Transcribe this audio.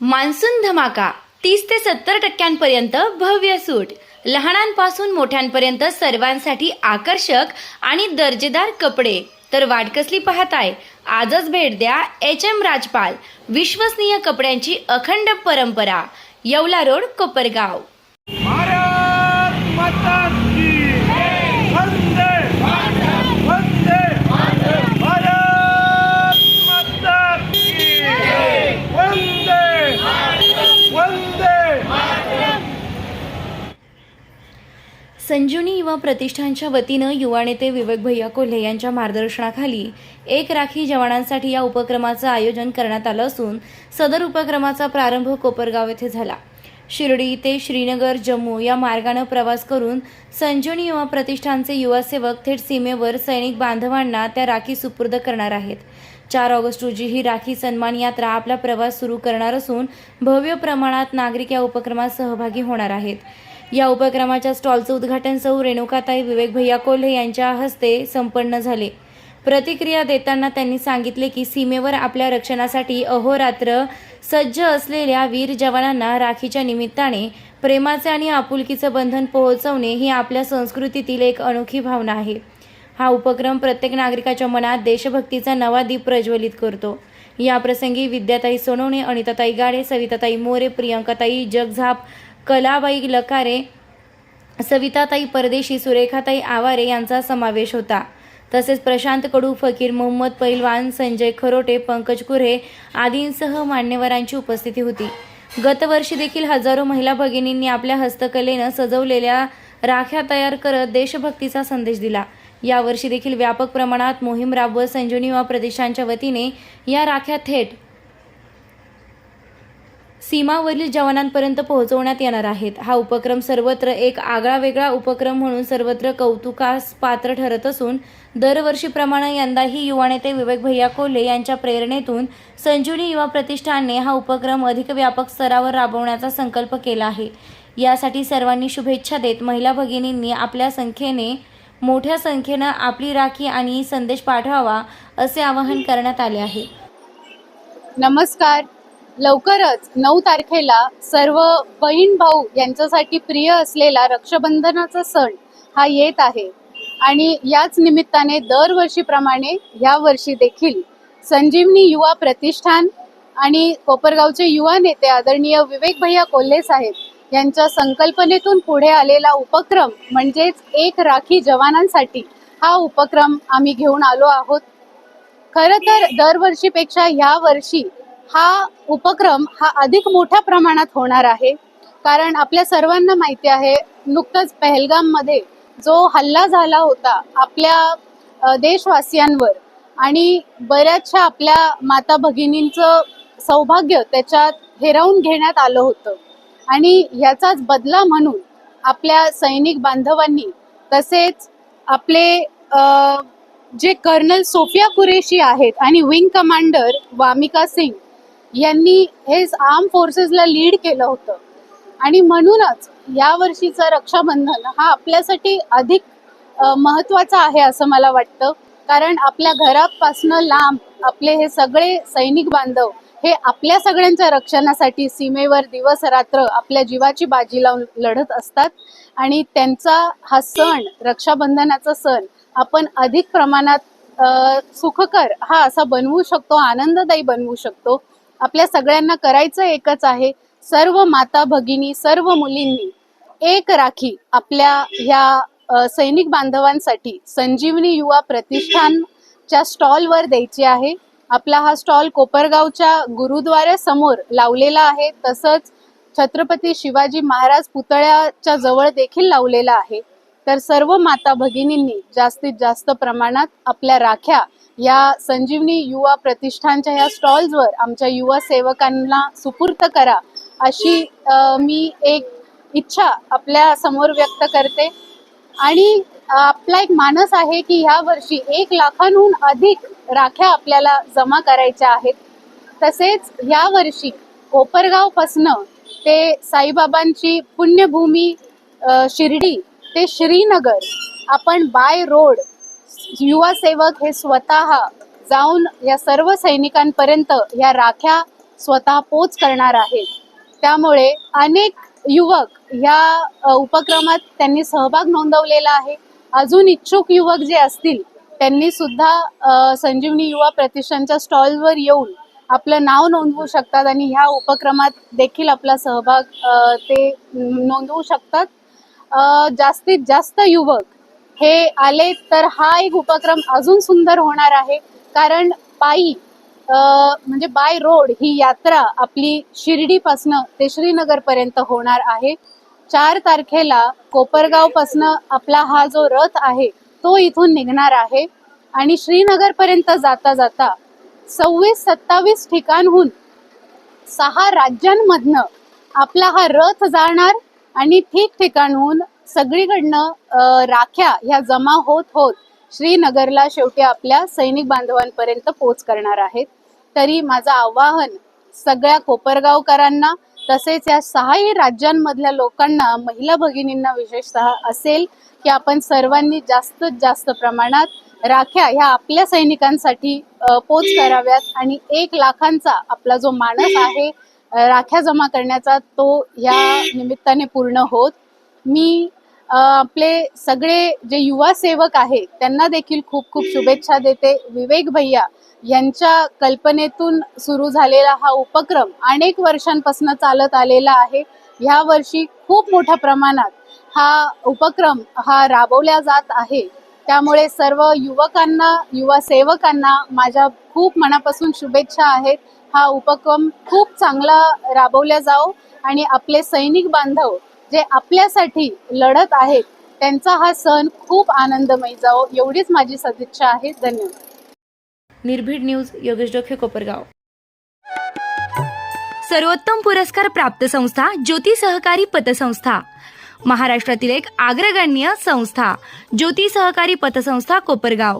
Monsoon धमाका तीस ते सत्तर टक्क्यांपर्यंत भव्य सूट. लहानांपासून मोठ्यांपर्यंत सर्वांसाठी आकर्षक आणि दर्जेदार कपडे. तर वाट कसली पाहताय? आजच भेट द्या एच एम राजपाल विश्वसनीय कपड्यांची अखंड परंपरा येवला रोड कोपरगाव. भारत माता की वंदे वंदे भारत माता की वंदे वंदे संजीवनी युवा प्रतिष्ठानच्या वतीनं युवा नेते विवेक भैया कोल्हे यांच्या मार्गदर्शनाखाली एक राखी जवानांसाठी या उपक्रमाचं आयोजन करण्यात आलं असून सदर उपक्रमाचा प्रारंभ कोपरगाव येथे झाला. शिर्डी ते श्रीनगर जम्मू या मार्गानं प्रवास करून संजीवनी युवा प्रतिष्ठानचे युवा सेवक थेट सीमेवर सैनिक बांधवांना त्या राखी सुपूर्द करणार आहेत. चार ऑगस्ट रोजी ही राखी सन्मान यात्रा आपला प्रवास सुरू करणार असून भव्य प्रमाणात नागरिक या उपक्रमात सहभागी होणार आहेत. या उपक्रमाच्या स्टॉलचं उद्घाटन सौ रेणुकाताई विवेक भैया कोल्हे यांच्या हस्ते संपन्न झाले. प्रतिक्रिया देताना त्यांनी सांगितले की सीमेवर आपल्या रक्षणासाठी अहोरात्र सज्ज असलेल्या वीर जवानांना राखीच्या निमित्ताने प्रेमाचे आणि आपुलकीचं बंधन पोहोचवणे ही आपल्या संस्कृतीतील एक अनोखी भावना आहे. हा उपक्रम प्रत्येक नागरिकाच्या मनात देशभक्तीचा नवा दीप प्रज्वलित करतो. या प्रसंगी विद्याताई सोनवणे अनिताताई गाडे सविताताई मोरे प्रियंकाताई जगझाप कलाबाई लकारे सविताताई परदेशी सुरेखाताई आवारे यांचा समावेश होता. तसेच प्रशांत कडू फकीर मोहम्मद पैलवान संजय खरोटे पंकज कुरे आदींसह मान्यवरांची उपस्थिती होती. गतवर्षी देखील हजारो महिला भगिनींनी आपल्या हस्तकलेनं सजवलेल्या राख्या तयार करत देशभक्तीचा संदेश दिला. यावर्षी देखील व्यापक प्रमाणात मोहीम राबवत संजीवनी युवा वतीने या राख्या थेट सीमावरील जवानांपर्यंत पोहोचवण्यात येणार आहेत. हा उपक्रम सर्वत्र एक आगळा वेगळा उपक्रम म्हणून सर्वत्र कौतुकास पात्र ठरत असून दरवर्षीप्रमाणे यंदाही युवा नेते विवेक भैया कोल्हे यांच्या प्रेरणेतून संजीवनी युवा प्रतिष्ठानने हा उपक्रम अधिक व्यापक स्तरावर राबवण्याचा संकल्प केला आहे. यासाठी सर्वांनी शुभेच्छा देत महिला भगिनींनी आपल्या संख्येने मोठ्या संख्येनं आपली राखी आणि संदेश पाठवावा असे आवाहन करण्यात आले आहे. नमस्कार. लवकरच नऊ तारखेला सर्व बहीण भाऊ यांच्यासाठी प्रिय असलेला रक्षाबंधनाचा सण हा येत आहे. आणि याच निमित्ताने दरवर्षीप्रमाणे ह्या वर्षी देखील संजीवनी युवा प्रतिष्ठान आणि कोपरगावचे युवा नेते आदरणीय विवेक भैया कोल्हे साहेब यांच्या संकल्पनेतून पुढे आलेला उपक्रम म्हणजेच एक राखी जवानांसाठी हा उपक्रम आम्ही घेऊन आलो आहोत. खरं तर दरवर्षीपेक्षा ह्या वर्षी हा उपक्रम हा अधिक मोठ्या प्रमाणात होणार आहे. कारण आपल्या सर्वांना माहिती आहे नुकतंच पहलगाममध्ये जो हल्ला झाला होता आपल्या देशवासियांवर आणि बऱ्याचशा आपल्या माता भगिनींचं सौभाग्य त्याच्यात हेरावून घेण्यात आलं होतं. आणि ह्याचाच बदला म्हणून आपल्या सैनिक बांधवांनी तसेच आपले जे कर्नल सोफिया कुरेशी आहेत आणि विंग कमांडर वामिका सिंग यांनी हे आर्म फोर्सेसला लीड केलं होतं. आणि म्हणूनच या वर्षीचं रक्षाबंधन हा आपल्यासाठी अधिक महत्त्वाचा महत्त्वाचा आहे असं मला वाटतं. कारण आपल्या घरापासनं लांब आपले हे सगळे सैनिक बांधव हे आपल्या सगळ्यांच्या रक्षणासाठी सीमेवर दिवस रात्र आपल्या जीवाची बाजी लावून लढत असतात. आणि त्यांचा हा सण रक्षाबंधनाचा सण आपण अधिक प्रमाणात सुखकर हा असा बनवू शकतो आनंददायी बनवू शकतो. आपल्या सगळ्यांना करायचं एकच आहे सर्व माता भगिनी सर्व मुलींनी एक राखी आपल्या ह्या सैनिक बांधवांसाठी संजीवनी युवा प्रतिष्ठानच्या स्टॉलवर द्यायची आहे. आपला हा स्टॉल कोपरगावच्या गुरुद्वाऱ्यासमोर लावलेला आहे. तसंच छत्रपती शिवाजी महाराज पुतळ्याच्या जवळ देखील लावलेला आहे. तर सर्व माता भगिनींनी जास्तीत जास्त प्रमाणात आपल्या राख्या या संजीवनी युवा प्रतिष्ठानच्या या स्टॉल्सवर आमच्या युवा सेवकांना सुपूर्त करा अशी मी एक इच्छा आपल्यासमोर व्यक्त करते. आणि आपला एक मानस आहे की ह्या वर्षी एक लाखांहून अधिक राख्या आपल्याला जमा करायच्या आहेत. तसेच या वर्षी कोपरगावपासनं ते साईबाबांची पुण्यभूमी शिर्डी ते श्रीनगर आपण बाय रोड युवा सेवक हे स्वतः जाऊन या सर्व सैनिकांपर्यंत या राख्या स्वतः पोच करणार आहेत. त्यामुळे अनेक युवक या उपक्रमात त्यांनी सहभाग नोंदवलेला आहे. अजून इच्छुक युवक जे असतील त्यांनी सुद्धा संजीवनी युवा प्रतिष्ठानच्या स्टॉलवर येऊन आपलं नाव नोंदवू शकतात आणि ह्या उपक्रमात देखील आपला सहभाग ते नोंदवू शकतात. जास्तीत जास्त युवक हे आले तर हा एक उपक्रम अजून सुंदर होणार आहे. कारण पायी म्हणजे बाय रोड ही यात्रा आपली शिर्डीपासनं ते श्रीनगरपर्यंत होणार आहे. चार तारखेला कोपरगावपासनं आपला हा जो रथ आहे तो इथून निघणार आहे. आणि श्रीनगरपर्यंत जाता जाता सव्वीस सत्तावीस ठिकाणहून सहा राज्यांमधनं आपला हा रथ जाणार आणि ठिकठिकाणहून सगळीकडनं राख्या ह्या जमा होत होत श्रीनगरला शेवटी आपल्या सैनिक बांधवांपर्यंत पोच करणार आहेत. तरी माझं आवाहन सगळ्या कोपरगावकरांना तसेच या सहाही राज्यांमधल्या लोकांना महिला भगिनींना विशेषतः असेल की आपण सर्वांनी जास्तीत जास्त प्रमाणात राख्या ह्या आपल्या सैनिकांसाठी पोच कराव्यात आणि एक लाखांचा आपला जो मानस आहे राख्या जमा करण्याचा तो या निमित्ताने पूर्ण होत. मी आपले सगळे जे युवा सेवक आहेत त्यांना देखील खूप खूप शुभेच्छा देते. विवेक भैया यांच्या कल्पनेतून सुरू झालेला हा उपक्रम अनेक वर्षांपासून चालत आलेला आहे. ह्या वर्षी खूप मोठ्या प्रमाणात हा उपक्रम हा राबवला जात आहे. त्यामुळे सर्व युवकांना युवा सेवकांना माझ्या खूप मनापासून शुभेच्छा आहेत. हा उपक्रम खूप चांगला राबवला जाओ आणि आपले सैनिक बांधव जे आपल्यासाठी लढत आहेत त्यांचा हा सण खूप आनंदमयी जावो एवढीच माझी सदिच्छा आहे. धन्यवाद. निर्भीड न्यूज योगेश डोखे कोपरगाव. सर्वोत्तम पुरस्कार प्राप्त संस्था ज्योती सहकारी पतसंस्था. महाराष्ट्रातील एक अग्रगण्य संस्था ज्योती सहकारी पतसंस्था कोपरगाव.